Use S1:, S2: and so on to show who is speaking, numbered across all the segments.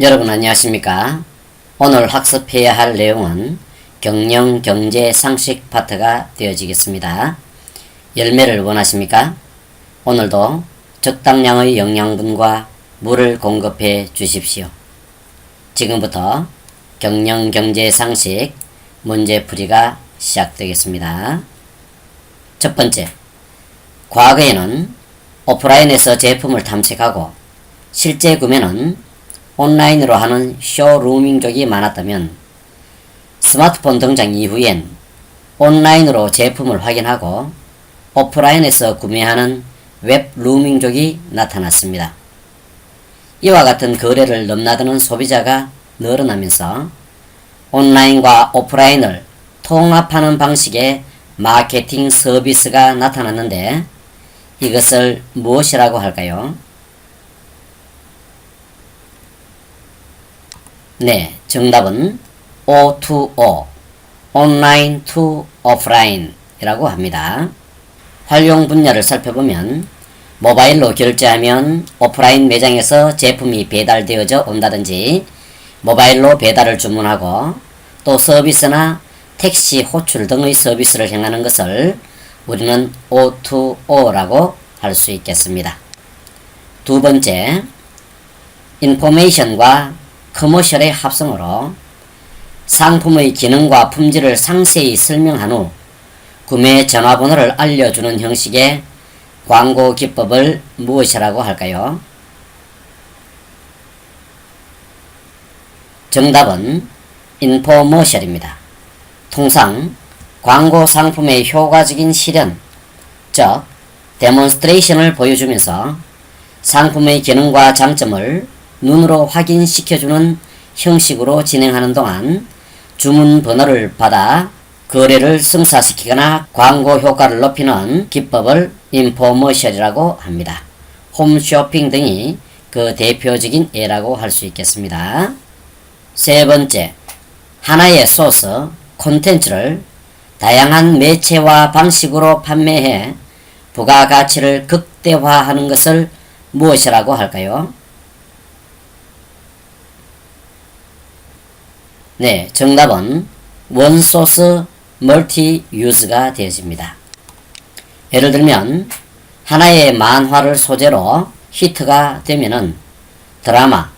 S1: 여러분 안녕하십니까? 오늘 학습해야 할 내용은 경영 경제 상식 파트가 되어지겠습니다. 열매를 원하십니까? 오늘도 적당량의 영양분과 물을 공급해 주십시오. 지금부터 경영 경제 상식 문제풀이가 시작되겠습니다. 첫 번째, 과거에는 오프라인에서 제품을 탐색하고 실제 구매는 온라인으로 하는 쇼루밍족이 많았다면 스마트폰 등장 이후엔 온라인으로 제품을 확인하고 오프라인에서 구매하는 웹루밍족이 나타났습니다. 이와 같은 거래를 넘나드는 소비자가 늘어나면서 온라인과 오프라인을 통합하는 방식의 마케팅 서비스가 나타났는데 이것을 무엇이라고 할까요? 네, 정답은 O2O, Online to Offline 이라고 합니다. 활용 분야를 살펴보면 모바일로 결제하면 오프라인 매장에서 제품이 배달되어져 온다든지 모바일로 배달을 주문하고 또 서비스나 택시 호출 등의 서비스를 행하는 것을 우리는 O2O라고 할 수 있겠습니다. 두 번째, 인포메이션과 커머셜의 합성어로 상품의 기능과 품질을 상세히 설명한 후 구매 전화번호를 알려주는 형식의 광고 기법을 무엇이라고 할까요? 정답은 인포머셜입니다. 통상 광고 상품의 효과적인 실현, 즉 데몬스트레이션을 보여주면서 상품의 기능과 장점을 눈으로 확인시켜주는 형식으로 진행하는 동안 주문 번호를 받아 거래를 성사시키거나 광고 효과를 높이는 기법을 인포머셜이라고 합니다. 홈쇼핑 등이 그 대표적인 예라고 할 수 있겠습니다. 세 번째, 하나의 소스, 콘텐츠를 다양한 매체와 방식으로 판매해 부가가치를 극대화하는 것을 무엇이라고 할까요? 네, 정답은 원소스 멀티 유즈가 되어집니다. 예를 들면 하나의 만화를 소재로 히트가 되면은 드라마,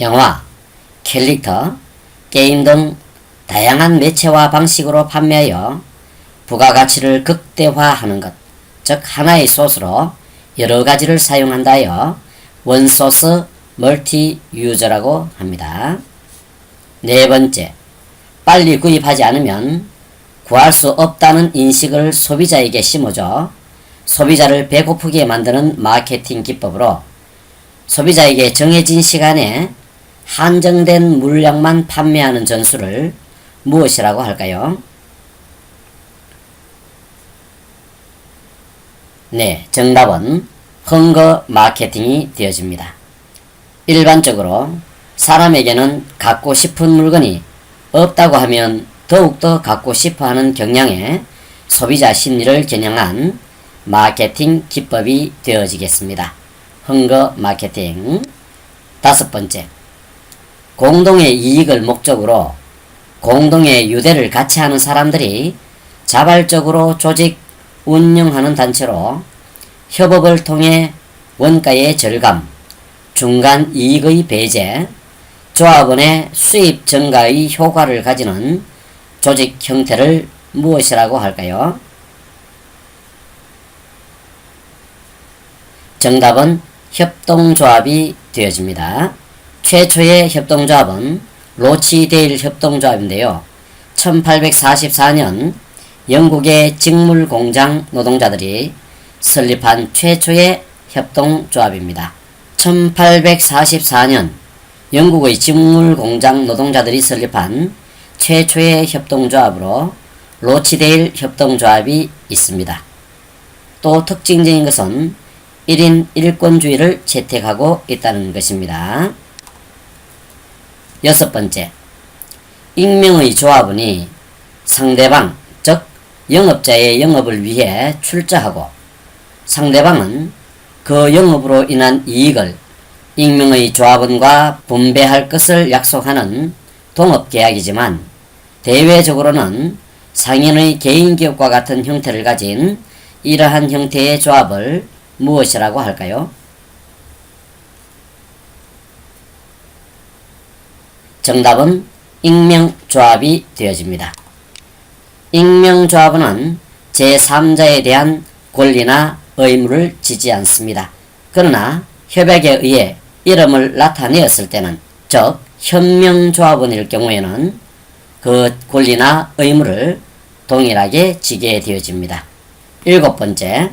S1: 영화, 캐릭터, 게임 등 다양한 매체와 방식으로 판매하여 부가가치를 극대화하는 것, 즉 하나의 소스로 여러 가지를 사용한다여 원소스 멀티 유저라고 합니다. 네 번째, 빨리 구입하지 않으면 구할 수 없다는 인식을 소비자에게 심어줘 소비자를 배고프게 만드는 마케팅 기법으로 소비자에게 정해진 시간에 한정된 물량만 판매하는 전술을 무엇이라고 할까요? 네, 정답은 헝거 마케팅이 되어집니다. 일반적으로 사람에게는 갖고 싶은 물건이 없다고 하면 더욱더 갖고 싶어 하는 경향에 소비자 심리를 겨냥한 마케팅 기법이 되어지겠습니다. 헝거 마케팅. 다섯 번째. 공동의 이익을 목적으로 공동의 유대를 같이 하는 사람들이 자발적으로 조직 운영하는 단체로 협업을 통해 원가의 절감, 중간 이익의 배제, 조합원의 수입 증가의 효과를 가지는 조직 형태를 무엇이라고 할까요? 정답은 협동조합이 되어집니다. 최초의 협동조합은 로치데일 협동조합인데요. 1844년 영국의 직물공장 노동자들이 설립한 최초의 협동조합입니다. 1844년 영국의 직물 공장 노동자들이 설립한 최초의 협동조합으로 로치데일 협동조합이 있습니다. 또 특징적인 것은 1인 1권주의를 채택하고 있다는 것입니다. 여섯 번째, 익명의 조합원이 상대방, 즉 영업자의 영업을 위해 출자하고 상대방은 그 영업으로 인한 이익을 익명의 조합원과 분배할 것을 약속하는 동업계약이지만 대외적으로는 상인의 개인기업과 같은 형태를 가진 이러한 형태의 조합을 무엇이라고 할까요? 정답은 익명조합이 되어집니다. 익명조합은 제3자에 대한 권리나 의무를 지지 않습니다. 그러나 협약에 의해 이름을 나타내었을 때는 즉 현명조합원일 경우에는 그 권리나 의무를 동일하게 지게 되어집니다. 일곱 번째,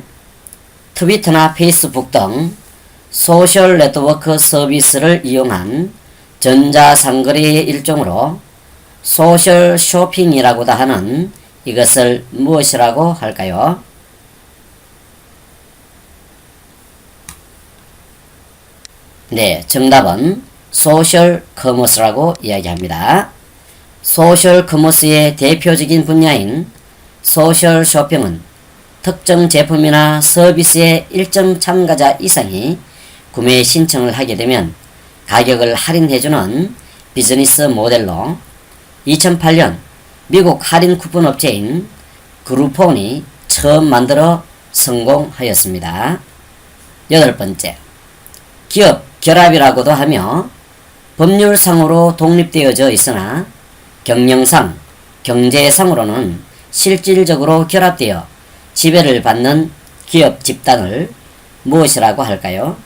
S1: 트위터나 페이스북 등 소셜 네트워크 서비스를 이용한 전자상거래의 일종으로 소셜 쇼핑이라고도 하는 이것을 무엇이라고 할까요? 네, 정답은 소셜 커머스라고 이야기합니다. 소셜 커머스의 대표적인 분야인 소셜 쇼핑은 특정 제품이나 서비스의 일정 참가자 이상이 구매 신청을 하게 되면 가격을 할인해주는 비즈니스 모델로 2008년 미국 할인 쿠폰 업체인 그루폰이 처음 만들어 성공하였습니다. 여덟 번째, 기업 결합이라고도 하며 법률상으로 독립되어져 있으나 경영상, 경제상으로는 실질적으로 결합되어 지배를 받는 기업 집단을 무엇이라고 할까요?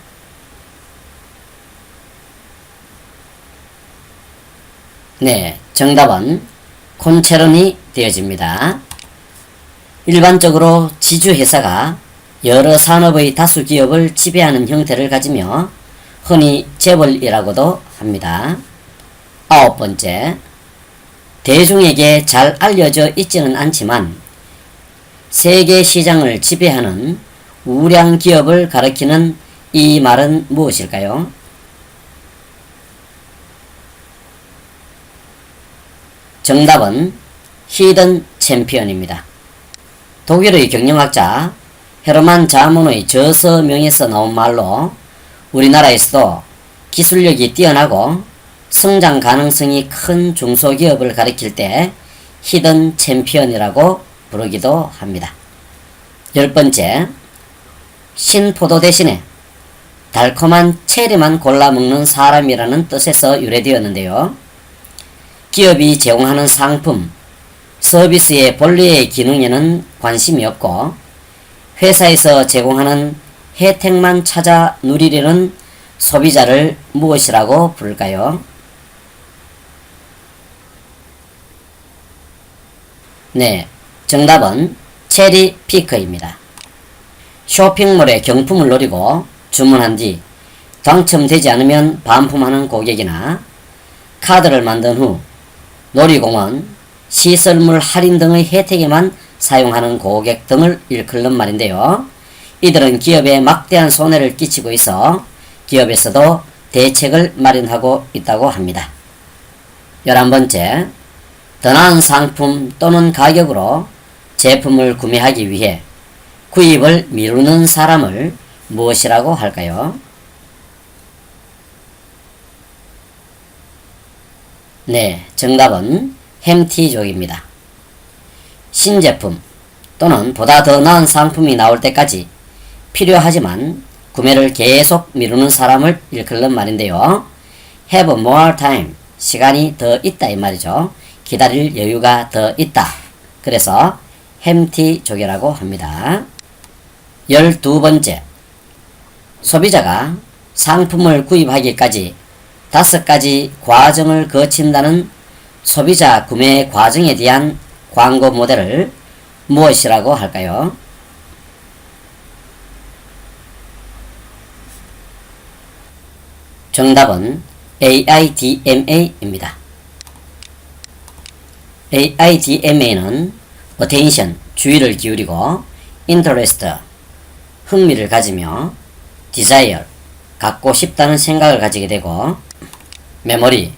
S1: 네, 정답은 콘체런이 되어집니다. 일반적으로 지주회사가 여러 산업의 다수 기업을 지배하는 형태를 가지며 흔히 재벌이라고도 합니다. 아홉 번째, 대중에게 잘 알려져 있지는 않지만 세계 시장을 지배하는 우량 기업을 가리키는 이 말은 무엇일까요? 정답은 히든 챔피언입니다. 독일의 경영학자 헤르만 자문의 저서명에서 나온 말로 우리나라에서도 기술력이 뛰어나고 성장 가능성이 큰 중소기업을 가리킬 때 히든 챔피언이라고 부르기도 합니다. 열 번째, 신포도 대신에 달콤한 체리만 골라 먹는 사람이라는 뜻에서 유래되었는데요. 기업이 제공하는 상품, 서비스의 본래의 기능에는 관심이 없고 회사에서 제공하는 혜택만 찾아 누리려는 소비자를 무엇이라고 부를까요? 네, 정답은 체리 피크입니다. 쇼핑몰에 경품을 노리고 주문한 뒤 당첨되지 않으면 반품하는 고객이나 카드를 만든 후 놀이공원, 시설물 할인 등의 혜택에만 사용하는 고객 등을 일컬는 말인데요. 이들은 기업에 막대한 손해를 끼치고 있어 기업에서도 대책을 마련하고 있다고 합니다. 11번째, 더 나은 상품 또는 가격으로 제품을 구매하기 위해 구입을 미루는 사람을 무엇이라고 할까요? 네, 정답은 햄티족입니다. 신제품 또는 보다 더 나은 상품이 나올 때까지 필요하지만 구매를 계속 미루는 사람을 일컬는 말인데요. have more time. 시간이 더 있다 이 말이죠. 기다릴 여유가 더 있다. 그래서 햄티족이라고 합니다. 열두 번째. 소비자가 상품을 구입하기까지 다섯 가지 과정을 거친다는 소비자 구매 과정에 대한 광고 모델을 무엇이라고 할까요? 정답은 AIDMA입니다. AIDMA는 attention, 주의를 기울이고 interest, 흥미를 가지며 desire, 갖고 싶다는 생각을 가지게 되고 메모리,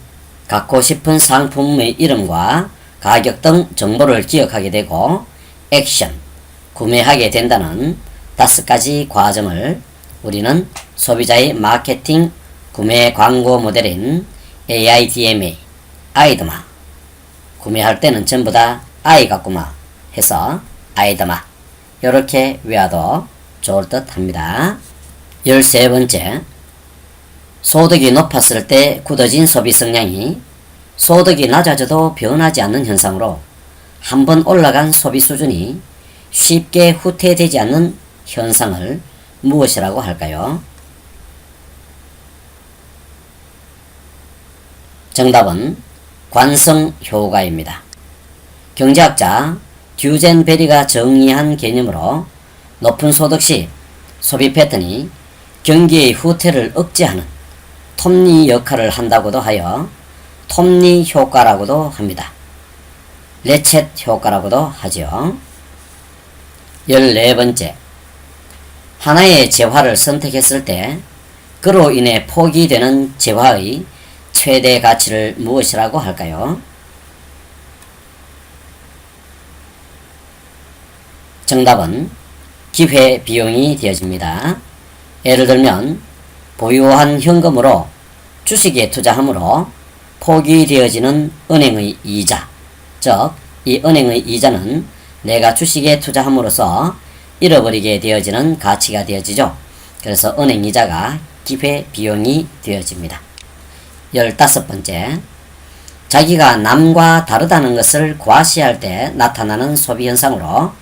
S1: 갖고 싶은 상품의 이름과 가격 등 정보를 기억하게 되고 액션, 구매하게 된다는 다섯 가지 과정을 우리는 소비자의 마케팅 구매 광고 모델인 AIDMA, 아이드마. 구매할 때는 전부 다 아이 같구마 해서 아이드마. 이렇게 외워도 좋을 듯 합니다. 열세 번째. 소득이 높았을 때 굳어진 소비 성향이 소득이 낮아져도 변하지 않는 현상으로 한 번 올라간 소비 수준이 쉽게 후퇴되지 않는 현상을 무엇이라고 할까요? 정답은 관성 효과입니다. 경제학자 듀젠 베리가 정의한 개념으로 높은 소득 시 소비 패턴이 경기의 후퇴를 억제하는 톱니 역할을 한다고도 하여 톱니 효과라고도 합니다. 레쳇 효과라고도 하지요. 14번째. 하나의 재화를 선택했을 때 그로 인해 포기되는 재화의 최대 가치를 무엇이라고 할까요? 정답은 기회 비용이 되어집니다. 예를 들면 보유한 현금으로 주식에 투자함으로 포기되어지는 은행의 이자, 즉 이 은행의 이자는 내가 주식에 투자함으로써 잃어버리게 되어지는 가치가 되어지죠. 그래서 은행 이자가 기회 비용이 되어집니다. 열다섯 번째, 자기가 남과 다르다는 것을 과시할 때 나타나는 소비 현상으로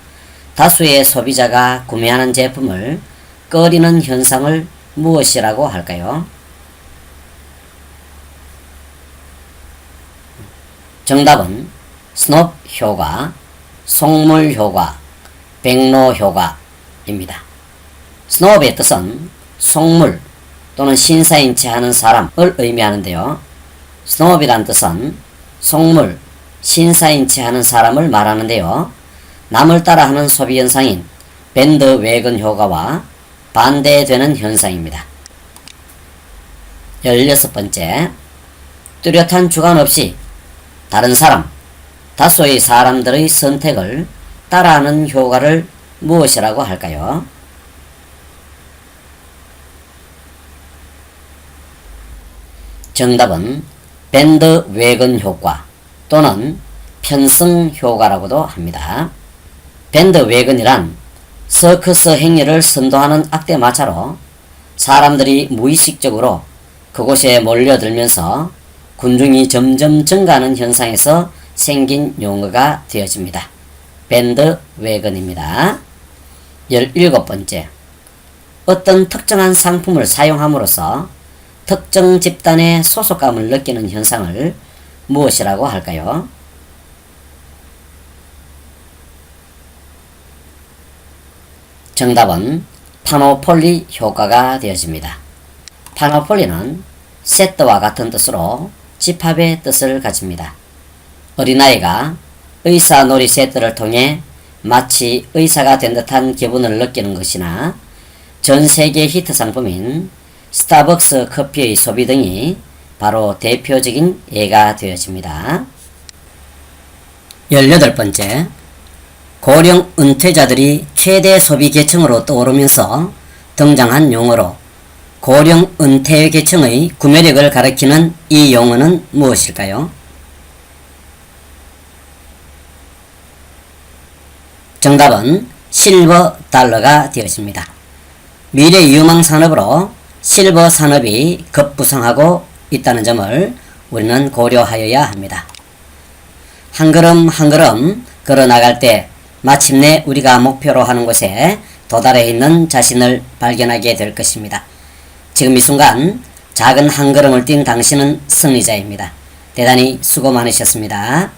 S1: 다수의 소비자가 구매하는 제품을 꺼리는 현상을 무엇이라고 할까요? 정답은 스놉 효과, 속물 효과, 백로 효과입니다. 스놉의 뜻은 속물 또는 신사인 체 하는 사람을 의미하는데요. 스놉이란 뜻은 속물, 신사인 체 하는 사람을 말하는데요. 남을 따라 하는 소비 현상인 밴드 웨건 효과와 반대되는 현상입니다. 16번째, 뚜렷한 주관 없이 다른 사람, 다수의 사람들의 선택을 따라하는 효과를 무엇이라고 할까요? 정답은 밴드 웨건 효과 또는 편승 효과라고도 합니다. 밴드 웨건이란 서커스 행위를 선도하는 악대 마차로 사람들이 무의식적으로 그곳에 몰려들면서 군중이 점점 증가하는 현상에서 생긴 용어가 되어집니다. 밴드 웨건입니다. 17번째. 어떤 특정한 상품을 사용함으로써 특정 집단의 소속감을 느끼는 현상을 무엇이라고 할까요? 정답은 파노폴리 효과가 되어집니다. 파노폴리는 세트와 같은 뜻으로 집합의 뜻을 가집니다. 어린아이가 의사 놀이 세트를 통해 마치 의사가 된 듯한 기분을 느끼는 것이나 전 세계 히트 상품인 스타벅스 커피의 소비 등이 바로 대표적인 예가 되어집니다. 18번째. 고령 은퇴자들이 최대 소비 계층으로 떠오르면서 등장한 용어로 고령 은퇴 계층의 구매력을 가리키는 이 용어는 무엇일까요? 정답은 실버 달러가 되었습니다. 미래 유망 산업으로 실버 산업이 급부상하고 있다는 점을 우리는 고려하여야 합니다. 한 걸음 한 걸음 걸어 나갈 때 마침내 우리가 목표로 하는 곳에 도달해 있는 자신을 발견하게 될 것입니다. 지금 이 순간 작은 한 걸음을 뛴 당신은 승리자입니다. 대단히 수고 많으셨습니다.